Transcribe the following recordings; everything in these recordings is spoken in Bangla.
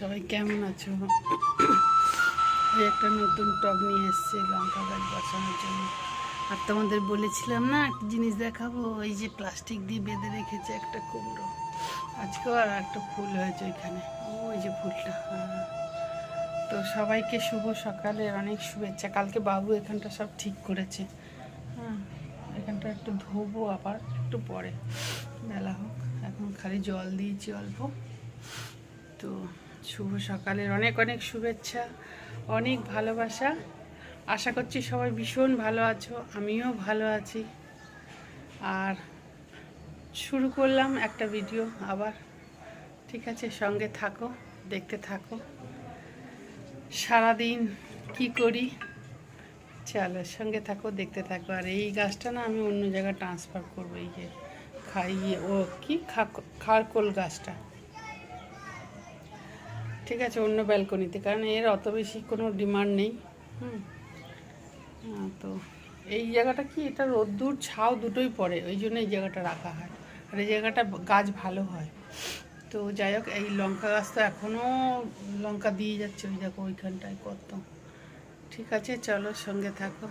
সবাই কেমন আছো? একটা নতুন টব নিয়ে এসছে লঙ্কা গাছ বসানোর জন্য। আর তোমাদের বলেছিলাম না, একটা জিনিস দেখাবো, এই যে প্লাস্টিক দিয়ে বেঁধে রেখেছে একটা কুমড়ো। আজকেও আর একটা ফুল হয়েছে ওইখানে। ওই যে ফুলটা হ্যাঁ। তো সবাইকে শুভ সকালের অনেক শুভেচ্ছা। কালকে বাবু এখানটা সব ঠিক করেছে। হ্যাঁ এখানটা একটু ধোবো আবার, একটু পরে। বেলা হোক, এখন খালি জল দিয়েছি অল্প। তো শুভ সকালের অনেক অনেক শুভেচ্ছা, অনেক ভালোবাসা। আশা করছি সবাই ভীষণ ভালো আছো, আমিও ভালো আছি। আর শুরু করলাম একটা ভিডিও আবার। ঠিক আছে, সঙ্গে থাকো, দেখতে থাকো। সারাদিন কি করি? চলো, সঙ্গে থাকো, দেখতে থাকো। আর এই গাছটা না আমি অন্য জায়গায় ট্রান্সফার করব, এই যে খাইয়ে, ও কি খা- খারকোল গাছটা। ঠিক আছে, অন্য ব্যালকনিতে, কারণ এর অত বেশি কোনো ডিমান্ড নেই। হুম। তো এই জায়গাটা কি, এটা রোদ্দুর ছাও দুটোই পড়ে, ওই জন্য এই জায়গাটা রাখা হয়। আর এই জায়গাটা গাছ ভালো হয়। তো যাই হোক, এই লঙ্কা গাছ তো এখনও লঙ্কা দিয়ে যাচ্ছে, ওই দেখো ওইখানটায় কত। ঠিক আছে, চলো সঙ্গে থাকো।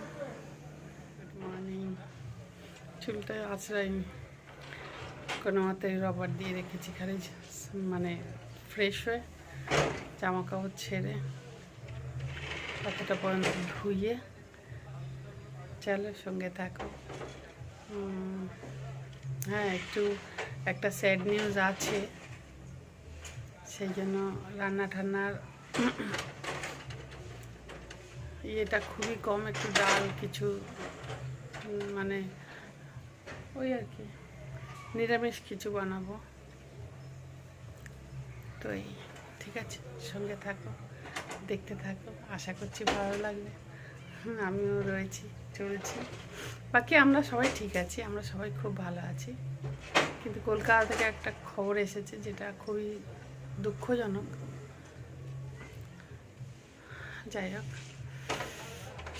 গুড মর্নিং চুলটা আশ্রয় কোনো মতে রবার দিয়ে রেখেছি, খালি মানে ফ্রেশ হয়ে। জামা কাপড় ছেড়ে কতটা পর্যন্ত ধুয়ে চলো সঙ্গে থাকো হ্যাঁ একটু একটা স্যাড নিউজ আছে। সেই জন্য রান্না ঠান্নার ইয়েটা খুবই কম, একটু ডাল, কিছু মানে ওই আর কি, নিরামিষ কিছু বানাবো। তো এই। আছে সঙ্গে থাকো, দেখতে থাকো, আশা করছি ভালো লাগবে। আমিও রয়েছি, চলছি। বাকি আমরা সবাই ঠিক আছি, আমরা সবাই খুব ভালো আছি। কিন্তু কলকাতা থেকে একটা খবর এসেছে যেটা খুবই দুঃখজনক। যাই হোক,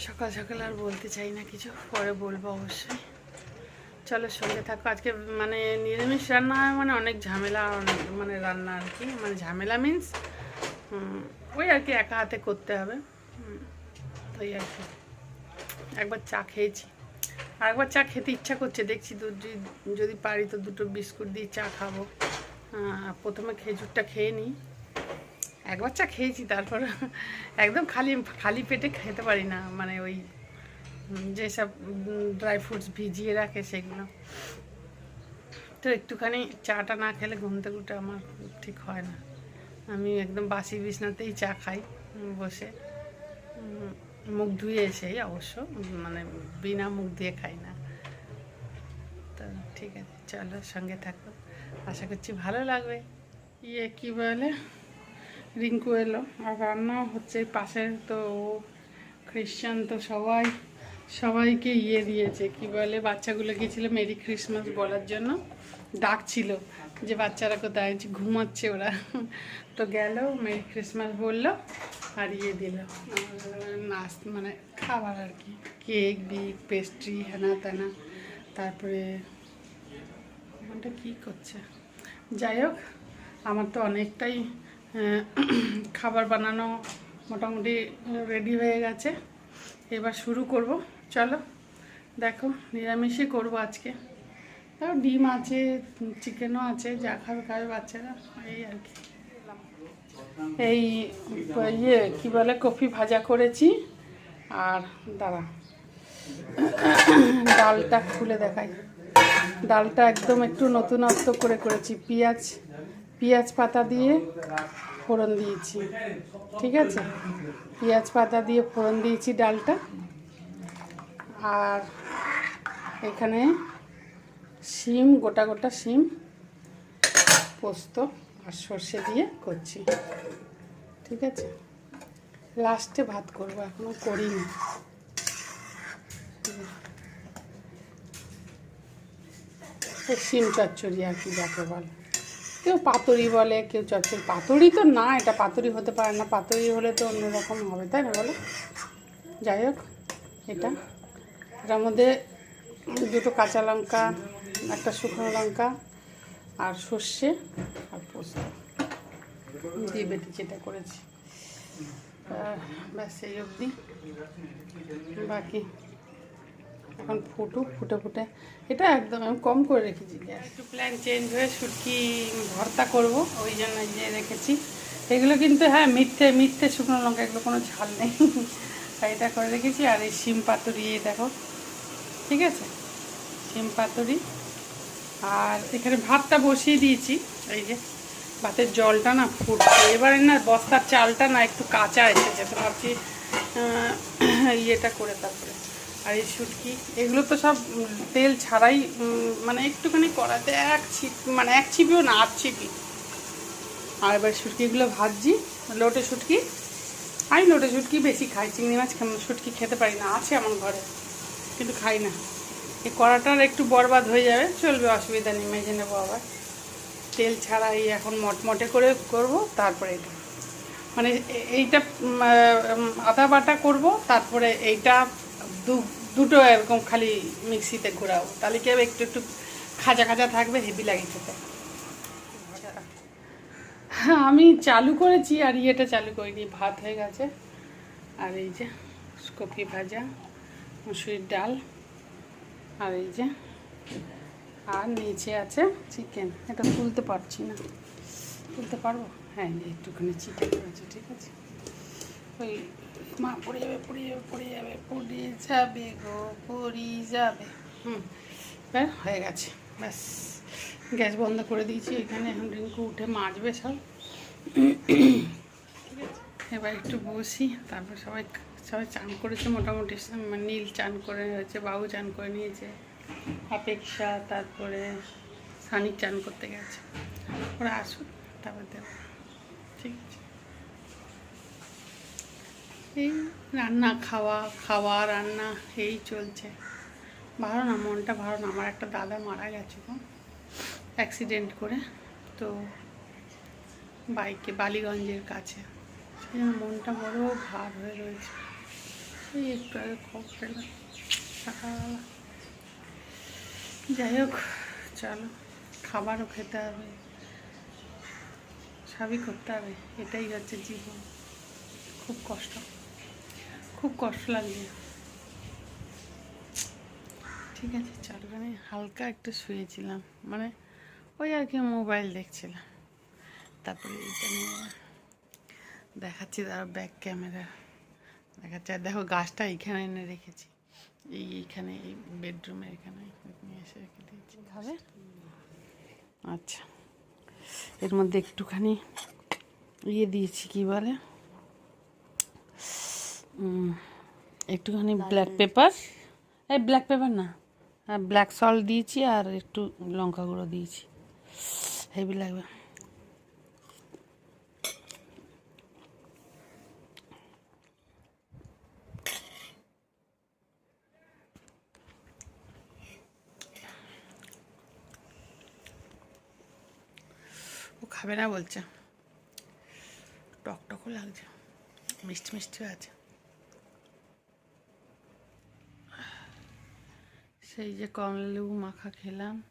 সকাল সকাল আর বলতে চাই না কিছু, পরে বলব অবশ্যই। চলো সঙ্গে থাকো, আজকে মানে নিরামিষ রান্না মানে অনেক ঝামেলা মানে রান্না আর কি মানে ঝামেলা মিন্স ওই আর কি একা হাতে করতে হবে। এই আর কি। একবার চা খেয়েছি। আর একবার চা খেতে ইচ্ছা করছে। দেখছি যদি- পারি তো দুটো বিস্কুট দিয়ে চা খাব। প্রথমে খেজুরটা খেয়ে নিই। একবার চা খেয়েছি, তারপর একদম খালি খালি পেটে খেতে পারি না। মানে ওই যেসব ড্রাই ফ্রুটস ভিজিয়ে রাখে সেগুলো। তো একটুখানি চাটা না খেলে ঘুম থেকে আমার ঠিক হয় না। আমি একদম বাসি বিছনাতেই চা খাই বসে। মুখ ধুয়ে এসেই অবশ্য মানে বিনা মুখ দিয়ে খাই না। তো ঠিক আছে, চলো সঙ্গে থাকো। আশা করছি ভালো লাগবে। ইয়ে কি বলে? রিঙ্কু এলো। আর রান্না হচ্ছে পাশের তো ও খ্রিশ্চান তো সবাই, সবাইকে ইয়ে দিয়েছে। কি বলে? বাচ্চাগুলো গিয়েছিল মেরি ক্রিসমাস বলার জন্য। ডাকছিল। যে বাচ্চারা কোথায় ঘুমাচ্ছে ওরা। তো গেল, মেরি ক্রিসমাস বলল আর ইয়ে দিল। নাচ মানে খাবার আর কি। কেক বিক পেস্ট্রি, হেনা তেনা। তারপরে ওটা কী করছে? যাই হোক, আমার তো অনেকটাই খাবার বানানো মোটামুটি রেডি হয়ে গেছে। এবার শুরু করব। চলো, দেখো, নিরামিষই করব আজকে। তাও ডিম আছে, চিকেনও আছে, যা খাবে খাবে বাচ্চারা, এই আর কি। এই ইয়ে কী বলে, কফি ভাজা করেছি। আর দাঁড়া, ডালটা খুলে দেখাই। ডালটা একদম একটু নতুনত্ব করে করেছি, পেঁয়াজ পেঁয়াজ পাতা দিয়ে ফোড়ন দিয়েছি, ঠিক আছে? পেঁয়াজ পাতা দিয়ে ফোড়ন দিয়েছি ডালটা। আর এখানে শিম, গোটা গোটা শিম, পোস্ত আর সর্ষে দিয়ে করছি। ঠিক আছে? লাস্টে ভাত করব এখনও করিনি। শিম চচ্চড়ি আর কি যাকে বলে। কেউ পাতুরি বলে, কেউ চচ্চড়ি। পাতুরি তো না, এটা পাতুরি হতে পারে না। পাতুরি হলে তো অন্যরকম হবে, তাই না বলো? যাই হোক, এটা। এটার মধ্যে দুটো কাঁচা লঙ্কা একটা শুকনো লঙ্কা আর সর্ষে আর পোস্ত। দিয়ে বেটে যেটা করেছি। ব্যাস সেই অবধি। বাকি এখন ফুটুক ফুটে ফুটে। এটা একদম আমি কম করে রেখেছি গ্যাস। একটু প্ল্যান চেঞ্জ হয়ে শুটকি ভর্তা করব ওই জন্য যে রেখেছি। এগুলো কিন্তু হ্যাঁ মিথ্যে মিথ্যে শুকনো লঙ্কা এগুলো কোনো ঝাল নেই। আর এটা করে রেখেছি। আর এই শিম পাতুরি দেখো। ঠিক আছে? শিম পাতুরি। আর এখানে ভাতটা বসিয়ে দিয়েছি। এই যে, ভাতের জলটা না ফুটছে। এবারে না বস্তার চালটা না একটু কাঁচা এসেছে তো ভাবছি ইয়েটা করে তারপরে। আর এই শুটকি, এগুলো তো সব তেল ছাড়াই মানে একটুখানি করাতে এক ছিপ মানে এক ছিপিও না আট ছিপি। আর এবার শুটকিগুলো ভাজছি, লোটে শুটকি। আমি লোটে শুটকি বেশি খাই, চিংড়ি মাছ শুটকি খেতে পারি না, আছে আমার ঘরে, কিন্তু খাই না। এই কড়াটার একটু বরবাদ হয়ে যাবে, চলবে, অসুবিধা নেই, মেজে নেব আবার। তেল ছাড়া এই এখন মটমটে করে করব, তারপরে এটা। মানে এইটা আদা বাটা করব, তারপরে এইটা দু- দুটো এরকম খালি মিক্সিতে ঘোরাবো। তাহলে কি একটু একটু খাজা খাজা থাকবে, হেভি লাগে খেতে। আমি চালু করেছি, আর ইয়েটা চালু করিনি, ভাত হয়ে গেছে। আর এই যে কপি ভাজা, মুসুরির ডাল। আর এই যে আর নিচে আছে চিকেন এটা তুলতে পারছি না। তুলতে পারব? হ্যাঁ একটুখানি চিকেন আছে ঠিক আছে। ওই মা, পড়ে যাবে পড়ে যাবে পড়ে যাবে পড়ে যাবে গো, পড়ি যাবে। হুম ব্যাস হয়ে গেছে। ব্যাস, গ্যাস বন্ধ করে দিয়েছি, এখানে এখন রিঙ্কু উঠে মাজবে সব। ঠিক আছে? এবার একটু বসি, তারপর সবাই সবাই চান করেছে মোটামুটি মানে নীল চান করে হয়েছে, বাবু চান করে নিয়েছে, অপেক্ষা, তারপরে সানিক চান করতে গেছে। ওরা আসুন তারপর দেবো। ঠিক আছে। এই রান্না, খাওয়া খাওয়া, রান্না, এই চলছে। ভালো না, মনটা ভালো না। আমার একটা দাদা মারা গেছে গো অ্যাক্সিডেন্ট করে, তো বাইকে, বালিগঞ্জের কাছে। সেই মনটা বড় ভার হয়ে রয়েছে। এই একটু আগে খবর পেলাম যাই হোক, চলো খাবারও খেতে হবে। সবই করতে হবে, এটাই হচ্ছে জীবন। খুব কষ্ট খুব কষ্ট লাগছে। ঠিক আছে, চলো, আমি হালকা একটু শুয়েছিলাম মানে ওই আর কি মোবাইল দেখছিলাম। তারপরে এইটা নিয়ে দেখাচ্ছি তার ব্যাক ক্যামেরা দেখাচ্ছি। আর দেখো গাছটা এইখানে এনে রেখেছি। এই এইখানে এই বেডরুমে এখানে নিয়ে এসে রেখে দিয়েছি। খাবে আচ্ছা। এর মধ্যে একটুখানি ইয়ে দিয়েছি কি বলে? একটুখানি ব্ল্যাক পেপার এই ব্ল্যাক পেপার না হ্যাঁ ব্ল্যাক সল্ট দিয়েছি আর একটু লঙ্কা গুঁড়ো দিয়েছি। হেভি লাগবে। খাবে না বলছে। টক টকও লাগছে। মিষ্টি মিষ্টিও আছে। সেই যে কমলা লেবু মাখা খেলাম,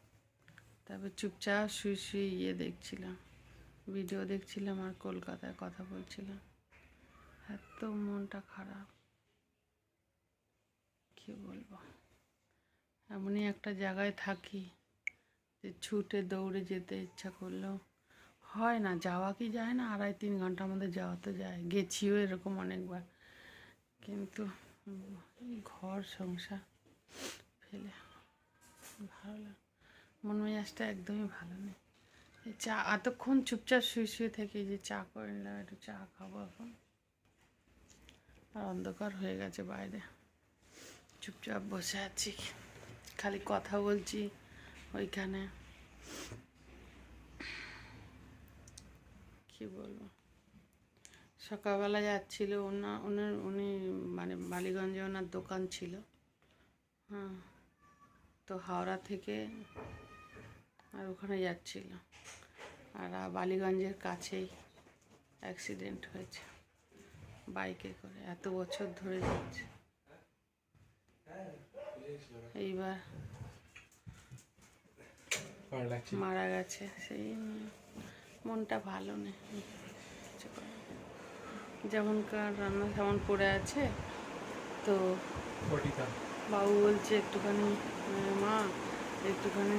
তারপর চুপচাপ শুয়ে শুয়ে ইয়ে দেখছিলাম। ভিডিও দেখছিলাম আর কলকাতায় কথা বলছিলাম। এত মনটা খারাপ। কি বলব? এমনই একটা জায়গায় থাকি যে ছুটে দৌড়ে যেতে ইচ্ছা করলেও হয় না, যাওয়া কি যায় না? আড়াই তিন ঘণ্টার মধ্যে যাওয়া তো যায়। গেছিও এরকম অনেকবার। কিন্তু ঘর, সংসার ফেলে ভালো লাগে। মন মেজাজটা একদমই ভালো নেই। এই চা, এতক্ষণ চুপচাপ শুয়ে শুয়ে থেকে যে চা করে নিলাম, একটু চা খাব এখন। আর অন্ধকার হয়ে গেছে বাইরে। চুপচাপ বসে আছি। খালি কথা বলছি ওইখানে। কি বলব? সকালবেলা যাচ্ছিল ওনার ওনার উনি মানে বালিগঞ্জে ওনার দোকান ছিল। হ্যাঁ তো হাওড়া থেকে আর ওখানে যাচ্ছিল। আর বালিগঞ্জের কাছেই অ্যাক্সিডেন্ট হয়েছে। বাইকে করে এত বছর ধরে যাচ্ছে। এইবার মারা গেছে সেই নিয়ে। মনটা ভালো নেই। যেমনকার রান্না তেমন পড়ে আছে। তো বাবু বলছে একটুখানি মা একটুখানি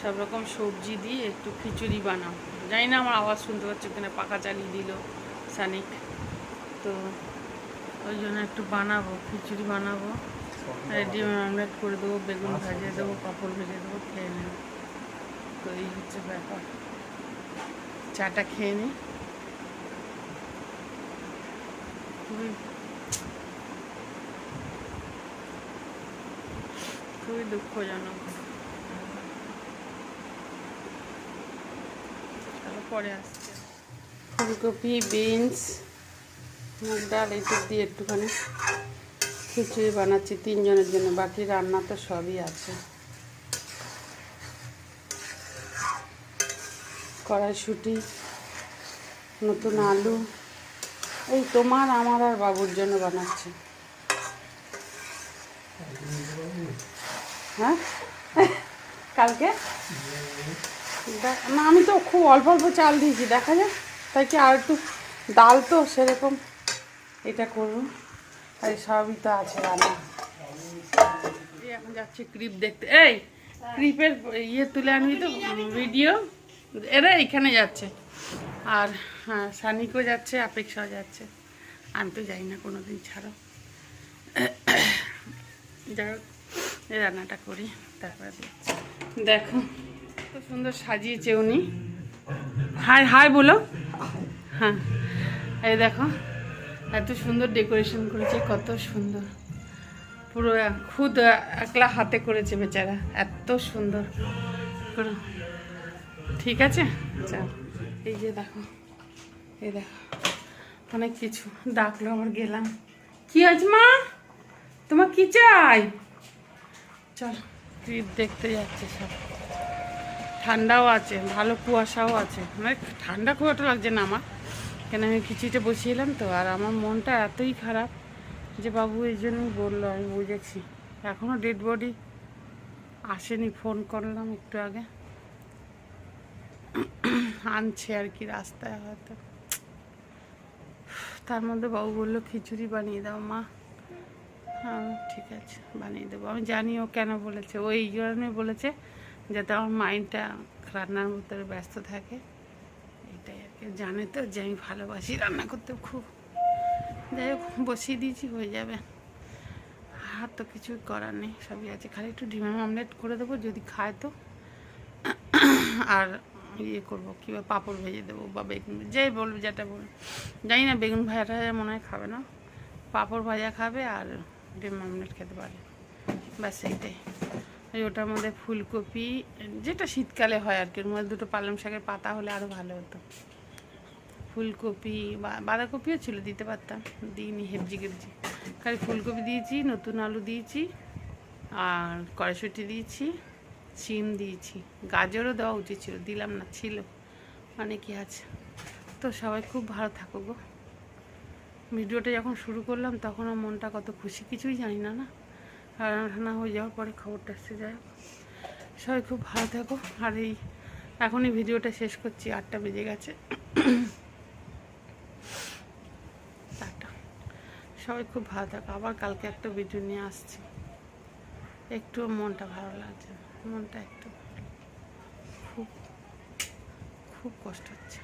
সব রকম সবজি দিয়ে একটু খিচুড়ি বানাও। জানি না আমার আওয়াজ শুনতে পাচ্ছি ওখানে পাখা চালিয়ে দিল সানিক তো ওই জন্য একটু বানাবো খিচুড়ি বানাবো। আর ডিম অমলেট করে দেবো বেগুন ভাজিয়ে দেবো পাঁপড় ভেজে দেবো খেয়ে নেব। তো এই হচ্ছে ব্যাপার। চাটা খেয়ে নিই খুবই খুবই দুঃখজনক। চলো পরে আসছে। ফুলকপি বিনস মুগ ডাল এইসব দিয়ে একটুখানি খিচুড়ি বানাচ্ছি তিনজনের জন্য। বাকি রান্না তো সবই আছে। কড়াইশুটি, নতুন আলু। এই তোমার, আমার আর বাবুর জন্য বানাচ্ছি। হ্যাঁ? কালকে? না, আমি তো খুব অল্প অল্প চাল দিয়েছি, দেখা যায় তাই কি আর একটু ডাল তো সেরকম? এটা করব তাই সবই তো আছে রান্না। এখন যাচ্ছি ক্রিপ দেখতে। এই, ক্রিপের ইয়ে তুলে আনবি তো, ভিডিও। এরা এইখানে যাচ্ছে। আর হ্যাঁ সানিকও যাচ্ছে আপেক্ষাও যাচ্ছে। আমি তো যাই না কোনো দিন ছাড়ো। যাই হোক রান্নাটা করি, তারপরে দেখো, কত সুন্দর সাজিয়েছে উনি। হাই হাই বলো। হ্যাঁ এই দেখো, এত সুন্দর ডেকোরেশন করেছে, কত সুন্দর। পুরো খুদ, একলা হাতে করেছে বেচারা, এত সুন্দর। ঠিক আছে? চল এই যে দেখো, এই দেখো, অনেক কিছু ডাকলো আমার গেলাম। কি আছে মা? তোমার কি চাই? চল ট্রিপ দেখতে যাচ্ছে সব। ঠান্ডাও আছে, ভালো কুয়াশাও আছে। মানে ঠান্ডা একটা লাগছে না আমার। কেন আমি খিচুড়িটা বসিয়েলাম তো, আর আমার মনটা এতই খারাপ যে বাবু এই জন্যই বলল, আমি বুঝেছি। এখনও ডেড বডি আসেনি ফোন করলাম একটু আগে। আনছে আর কি রাস্তায় হয়তো। তার মধ্যে বাবু বলল, খিচুড়ি বানিয়ে দাও মা। হ্যাঁ ঠিক আছে, বানিয়ে দেবো। আমি জানি ও কেন বলেছে। ও এই জন্য বলেছে যাতে আমার মাইন্ডটা রান্নার ভিতরে ব্যস্ত থাকে। এটাই আর কি। জানে তো যে আমি ভালোবাসি রান্না করতে খুব। যাই হোক, বসিয়ে দিয়েছি, হয়ে যাবে। আর তো কিছু করার নেই, সবই আছে। খালি একটু ডিমের অমলেট করে দেবো, যদি খায় তো। আর ইয়ে করব কিংবা পাঁপড় ভেজে দেবো বা বেগুন যেই বলবে যেটা বলবে জানি না, বেগুন ভাজাটা মনে হয় খাবে না। পাঁপড় ভাজা খাবে আর ডিম অমলেট খেতে পারে। ব্যাস, এইটাই। ওটার মধ্যে ফুলকপি, যেটা শীতকালে হয় আর কি, ওর মধ্যে দুটো পালং শাকের পাতা হলে আরও ভালো হতো। ফুলকপি বাঁধাকপিও ছিল, দিতে পারতাম, দিইনি, হেবজি গেবজি। খালি ফুলকপি দিয়েছি, নতুন আলু দিয়েছি, আর কড়াইশুটি দিয়েছি সিম দিয়েছি। গাজরও দেওয়া উচিত ছিল, দিলাম না, ছিল। অনেকই আছে? তো সবাই খুব ভালো থাকো গো। ভিডিওটা যখন শুরু করলাম, তখন আমার মনটা কত খুশি, কিছুই জানি না না? রান্না ঠান্না হয়ে যাওয়ার পরে খবরটা এসে যায়। সবাই খুব ভালো থাকো। আর এই, এখনই ভিডিওটা শেষ করছি, আটটা বেজে গেছে। সবাই খুব ভালো থাকো। আবার কালকে একটা ভিডিও নিয়ে আসছি। একটু মনটা ভালো লাগছে না। মনটা একটু খুব খুব কষ্ট হচ্ছে।